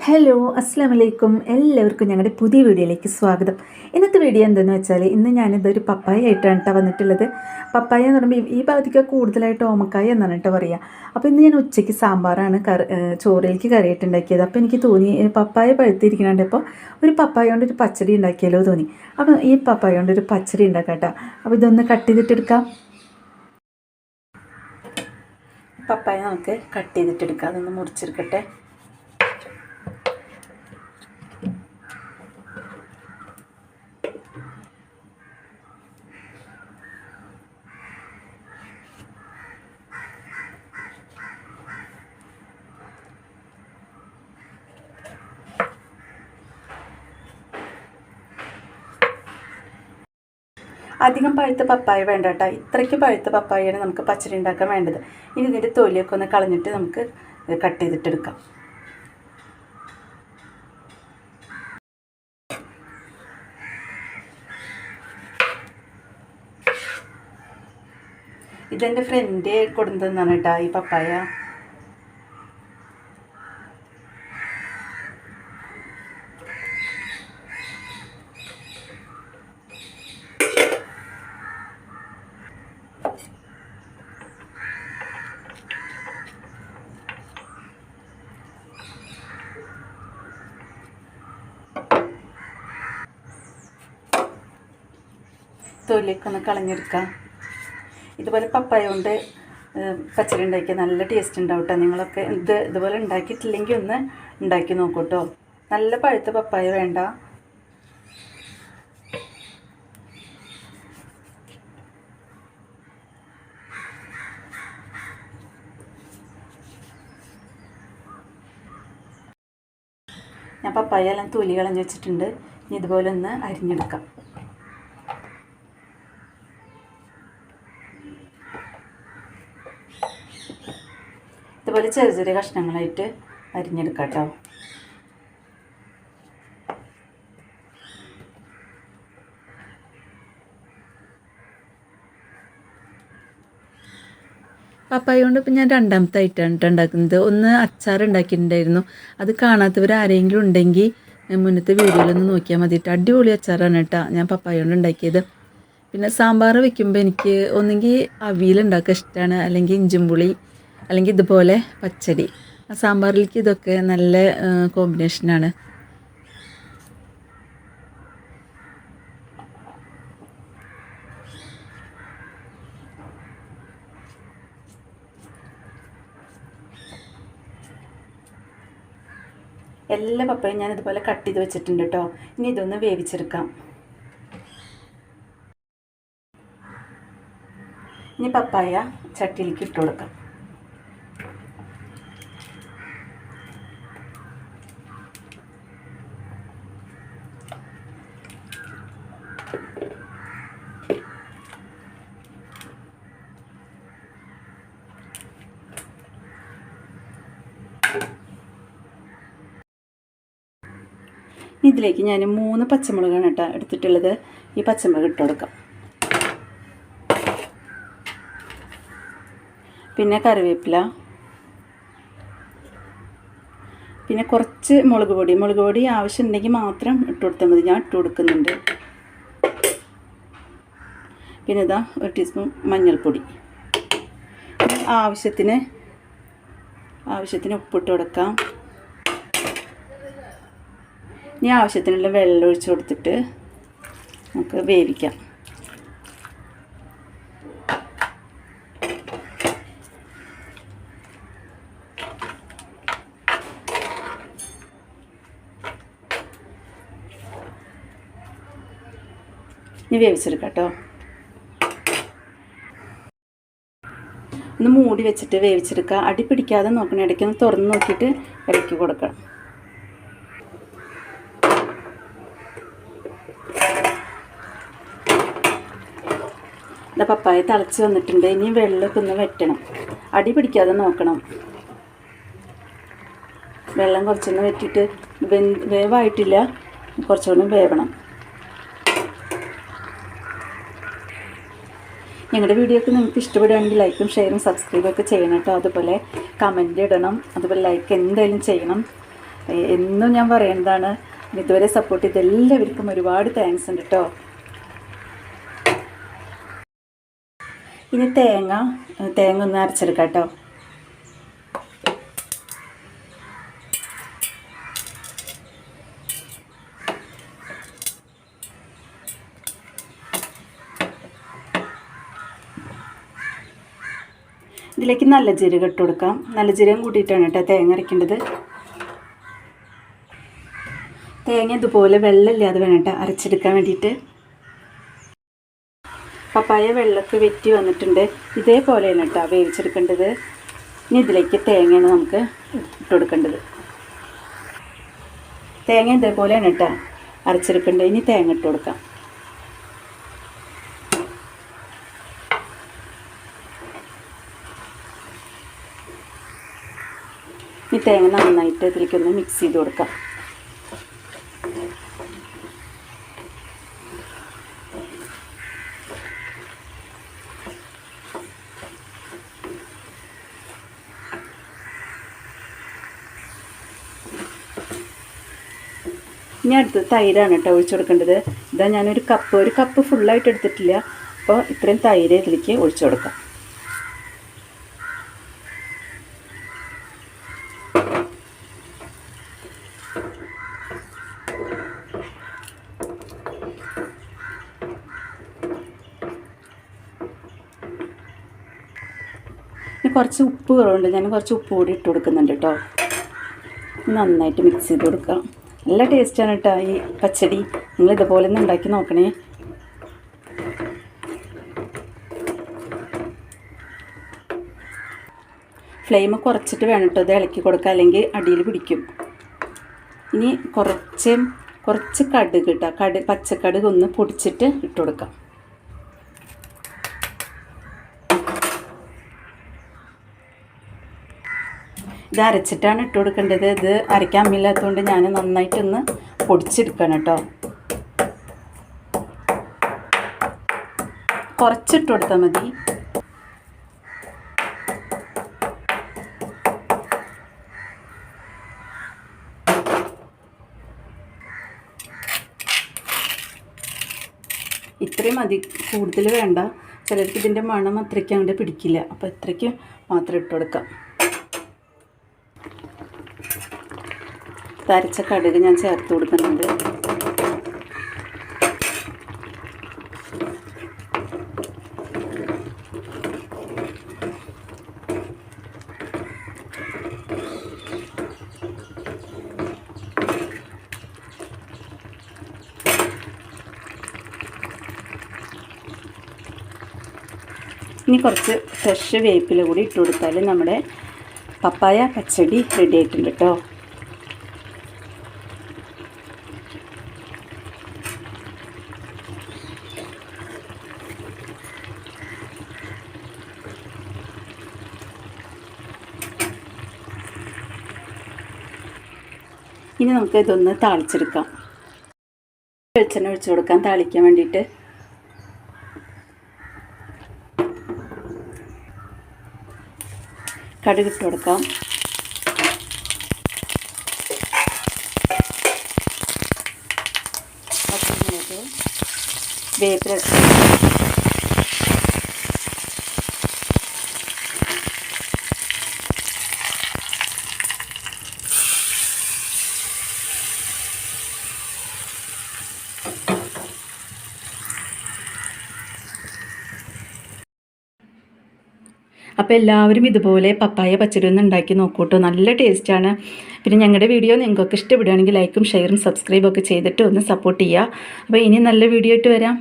Hello അസ്സാം വലൈക്കും എല്ലാവർക്കും ഞങ്ങളുടെ പുതിയ വീഡിയോയിലേക്ക് സ്വാഗതം. ഇന്നത്തെ വീഡിയോ എന്തെന്ന് വെച്ചാൽ ഇന്ന് ഞാനിതൊരു പപ്പായ ആയിട്ടാണ് കേട്ടോ വന്നിട്ടുള്ളത്. പപ്പായ എന്ന് പറയുമ്പോൾ ഈ- പകുതിക്ക് കൂടുതലായിട്ട് ഓമക്കായ എന്നാണ് കേട്ടോ പറയുക അപ്പോൾ ഇന്ന് ഞാൻ ഉച്ചയ്ക്ക് സാമ്പാറാണ് കറി ചോറിലേക്ക് കറിയായിട്ട് ഉണ്ടാക്കിയത്. അപ്പോൾ എനിക്ക് തോന്നി പപ്പായ പഴുത്തിരിക്കണുണ്ട് അപ്പോൾ ഒരു പപ്പായ കൊണ്ട് ഒരു പച്ചടി ഉണ്ടാക്കിയാലോ തോന്നി. അപ്പോൾ ഈ പപ്പായ കൊണ്ട് ഒരു പച്ചടി ഉണ്ടാക്കാം കേട്ടോ അപ്പോൾ ഇതൊന്ന് കട്ട് ചെയ്തിട്ടെടുക്കാം. പപ്പായ നമുക്ക് കട്ട് ചെയ്തിട്ടെടുക്കാം. അതൊന്ന് മുറിച്ചെടുക്കട്ടെ. അധികം പഴുത്ത പപ്പായ വേണ്ട കേട്ടോ ഇത്രയ്ക്ക് പഴുത്ത പപ്പായയാണ് നമുക്ക് പച്ചടി ഉണ്ടാക്കാൻ വേണ്ടത്. ഇനി ഇതിന്റെ തൊലിയൊക്കെ ഒന്ന് കളഞ്ഞിട്ട് നമുക്ക് കട്ട് ചെയ്തിട്ടെടുക്കാം. ഇതെന്റെ ഫ്രണ്ട് കൊടുത്തതെന്നാണ് കേട്ടോ ഈ പപ്പായ. തൊലിയൊക്കെ ഒന്ന് കളഞ്ഞെടുക്കാം. ഇതുപോലെ പപ്പായ കൊണ്ട് പച്ചടി ഉണ്ടാക്കിയാൽ നല്ല ടേസ്റ്റ് ഉണ്ടാവും കേട്ടോ നിങ്ങളൊക്കെ ഇത് ഇതുപോലെ ഉണ്ടാക്കിയിട്ടില്ലെങ്കിൽ ഒന്ന് ഉണ്ടാക്കി നോക്കൂ കേട്ടോ നല്ല പഴുത്ത പപ്പായ വേണ്ട. ഞാൻ പപ്പായ എല്ലാം തൊലി കളഞ്ഞ് വെച്ചിട്ടുണ്ട്. ഇനി ഇതുപോലെ ഒന്ന് അരിഞ്ഞെടുക്കാം. ഇതുപോലെ ചെറിയ ചെറിയ കഷ്ണങ്ങളായിട്ട് അരിഞ്ഞെടുക്കാം കേട്ടോ പപ്പായ കൊണ്ട് ഇപ്പം ഞാൻ രണ്ടാമത്തെ ആയിട്ടാണ് ട്ടോ ഉണ്ടാക്കുന്നത്. ഒന്ന് അച്ചാർ ഉണ്ടാക്കിയിട്ടുണ്ടായിരുന്നു. അത് കാണാത്തവർ ആരെങ്കിലും ഉണ്ടെങ്കിൽ മുന്നത്തെ വീഡിയോയിലൊന്ന് നോക്കിയാൽ മതി കേട്ടോ അടിപൊളി അച്ചാറാണ് കേട്ടോ ഞാൻ പപ്പായ കൊണ്ട് ഉണ്ടാക്കിയത്. പിന്നെ സാമ്പാർ വെക്കുമ്പോൾ എനിക്ക് ഒന്നെങ്കിൽ അവിയൽ ഉണ്ടാക്കാൻ ഇഷ്ടമാണ് അല്ലെങ്കിൽ ഇഞ്ചുംപുളി അല്ലെങ്കിൽ ഇതുപോലെ പച്ചടി. സാമ്പാറിലേക്ക് ഇതൊക്കെ നല്ല കോമ്പിനേഷനാണ് എല്ലാ പപ്പയും ഞാൻ ഇതുപോലെ കട്ട് ചെയ്ത് വെച്ചിട്ടുണ്ട് കേട്ടോ ഇനി ഇതൊന്ന് വേവിച്ചെടുക്കാം. ഇനി പപ്പായ ചട്ടിയിലേക്ക് ഇട്ട് കൊടുക്കാം. ഇതിലേക്ക് ഞാൻ മൂന്ന് പച്ചമുളകാണ് കേട്ടോ എടുത്തിട്ടുള്ളത്. ഈ പച്ചമുളക് ഇട്ട് കൊടുക്കാം. പിന്നെ കറിവേപ്പില. പിന്നെ കുറച്ച് മുളക് പൊടി. മുളക് പൊടി ആവശ്യമുണ്ടെങ്കിൽ മാത്രം ഇട്ട് കൊടുത്താൽ മതി. ഞാൻ ഇട്ട് കൊടുക്കുന്നുണ്ട്. പിന്നെ ഇതാ ഒരു ടീസ്പൂൺ മഞ്ഞൾപ്പൊടി. ആവശ്യത്തിന് ആവശ്യത്തിന് ഉപ്പിട്ട് കൊടുക്കാം. ഇനി ആവശ്യത്തിനുള്ള വെള്ളം ഒഴിച്ച് കൊടുത്തിട്ട് നമുക്ക് വേവിക്കാം. ഇനി വേവിച്ചെടുക്കാം കേട്ടോ. ഒന്ന് മൂടി വെച്ചിട്ട് വേവിച്ചെടുക്കുക അടി പിടിക്കാതെ ഇടയ്ക്ക് ഒന്ന് തുറന്ന് നോക്കിയിട്ട് ഇടയ്ക്ക് കൊടുക്കണം. ഇതാ പപ്പായ തിളച്ച് വന്നിട്ടുണ്ട്. ഇനി വെള്ളമൊക്കെ ഒന്ന് വെട്ടണം. അടി പിടിക്കാതെ നോക്കണം. വെള്ളം കുറച്ചൊന്ന് വെറ്റിട്ട് വേവായിട്ടില്ല. കുറച്ചുകൂടി വേവണം. ഞങ്ങളുടെ വീഡിയോ ഒക്കെ നിങ്ങൾക്ക് ഇഷ്ടപ്പെടുകയാണെങ്കിൽ ലൈക്കും ഷെയറും സബ്സ്ക്രൈബും ഒക്കെ ചെയ്യണം കേട്ടോ. അതുപോലെ കമന്റ് ഇടണം. അതുപോലെ ലൈക്ക് എന്തായാലും ചെയ്യണം. എന്നും ഞാൻ പറയുന്നതാണ് ഇതുവരെ സപ്പോർട്ട് ചെയ്ത് എല്ലാവർക്കും ഒരുപാട് താങ്ക്സ് ഉണ്ട് കേട്ടോ. ഇനി തേങ്ങ തേങ്ങ ഒന്ന് അരച്ചെടുക്കാം കേട്ടോ. ഇതിലേക്ക് നല്ല ജീരകം ഇട്ട് കൊടുക്കാം. നല്ല ജീരകം കൂട്ടിയിട്ടാണ് കേട്ടോ തേങ്ങ അരയ്ക്കേണ്ടത്. തേങ്ങ ഇതുപോലെ വെള്ളമില്ലാതെ വേണം കേട്ടോ അരച്ചെടുക്കാൻ വേണ്ടിയിട്ട്. പപ്പായ വെള്ളമൊക്കെ വെറ്റി വന്നിട്ടുണ്ട്. ഇതേപോലെയാണ് കേട്ടോ വേവിച്ചെടുക്കേണ്ടത്. ഇനി ഇതിലേക്ക് തേങ്ങയാണ് നമുക്ക് ഇട്ട് കൊടുക്കേണ്ടത് തേങ്ങ ഇതേപോലെയാണ് കേട്ടോ അരച്ചെടുക്കേണ്ടത്. ഇനി തേങ്ങ ഇട്ട് കൊടുക്കാം ഈ തേങ്ങ നന്നായിട്ട് ഇതിലേക്കൊന്ന് മിക്സ് ചെയ്ത് കൊടുക്കാം. ഇനി അടുത്ത് തൈരാണ് കേട്ടോ ഒഴിച്ചു കൊടുക്കേണ്ടത്. ഇതാ ഞാനൊരു കപ്പ് ഒരു കപ്പ് ഫുള്ളായിട്ട് എടുത്തിട്ടില്ല. അപ്പോൾ ഇത്രയും തൈര് ഇതിലേക്ക് ഒഴിച്ചു കൊടുക്കാം. കുറച്ച് ഉപ്പ് കുറവുണ്ട്. ഞാൻ കുറച്ച് ഉപ്പ് കൂടി ഇട്ട് കൊടുക്കുന്നുണ്ട് കേട്ടോ. നന്നായിട്ട് മിക്സ് ചെയ്ത് കൊടുക്കാം. നല്ല ടേസ്റ്റാണ് കേട്ടോ ഈ പച്ചടി. നിങ്ങൾ ഇതുപോലെ ഒന്ന് ഉണ്ടാക്കി നോക്കണേ. ഫ്ലെയിം കുറച്ചിട്ട് വേണം കേട്ടോ ഇത് ഇളക്കി കൊടുക്കുക അല്ലെങ്കിൽ അടിയിൽ പിടിക്കും. ഇനി കുറച്ച് കുറച്ച് കടുക് കേട്ടോ കടു പച്ചക്കടുക് ഒന്ന് പൊടിച്ചിട്ട് ഇട്ട് കൊടുക്കാം. ഇത് അരച്ചിട്ടാണ് ഇട്ട് കൊടുക്കേണ്ടത്. ഇത് അരയ്ക്കാൻ അമ്മില്ലാത്തതുകൊണ്ട് ഞാൻ നന്നായിട്ടൊന്ന് പൊടിച്ചെടുക്കണം കേട്ടോ. കുറച്ചിട്ട് കൊടുത്താൽ മതി. ഇത്രയും മതി. കൂടുതൽ വേണ്ട. ചിലർക്ക് ഇതിന്റെ മണം അത്രയ്ക്ക് അങ്ങോട്ട് പിടിക്കില്ല. അപ്പോൾ ഇത്രയ്ക്ക് മാത്രം ഇട്ട് കൊടുക്കാം. തരച്ച കടുക് ഞാൻ ചേർത്ത് കൊടുക്കുന്നുണ്ട്. ഇനി കുറച്ച് ഫ്രഷ് വേപ്പില കൂടി ഇട്ട് കൊടുത്താൽ നമ്മുടെ പപ്പായ പച്ചടി റെഡി ആയിട്ടുണ്ട് കേട്ടോ. ഇനി നമുക്ക് ഇതൊന്ന് താളിച്ചെടുക്കാം. വെളിച്ചെണ്ണ ഒഴിച്ചു കൊടുക്കാം. താളിക്കാൻ വേണ്ടിയിട്ട്. കടുക് ഇട്ട് കൊടുക്കാം. വേപ്പില അപ്പോൾ എല്ലാവരും ഇതുപോലെ പപ്പായ പച്ചടി ഒന്ന് ഉണ്ടാക്കി നോക്കൂട്ടോ. നല്ല ടേസ്റ്റാണ് പിന്നെ ഞങ്ങളുടെ വീഡിയോ നിങ്ങൾക്ക് ഇഷ്ടപ്പെടുകയാണെങ്കിൽ ലൈക്കും ഷെയറും സബ്സ്ക്രൈബും ഒക്കെ ചെയ്തിട്ട് ഒന്ന് സപ്പോർട്ട് ചെയ്യുക. അപ്പോൾ ഇനി നല്ല വീഡിയോ ആയിട്ട് വരാം.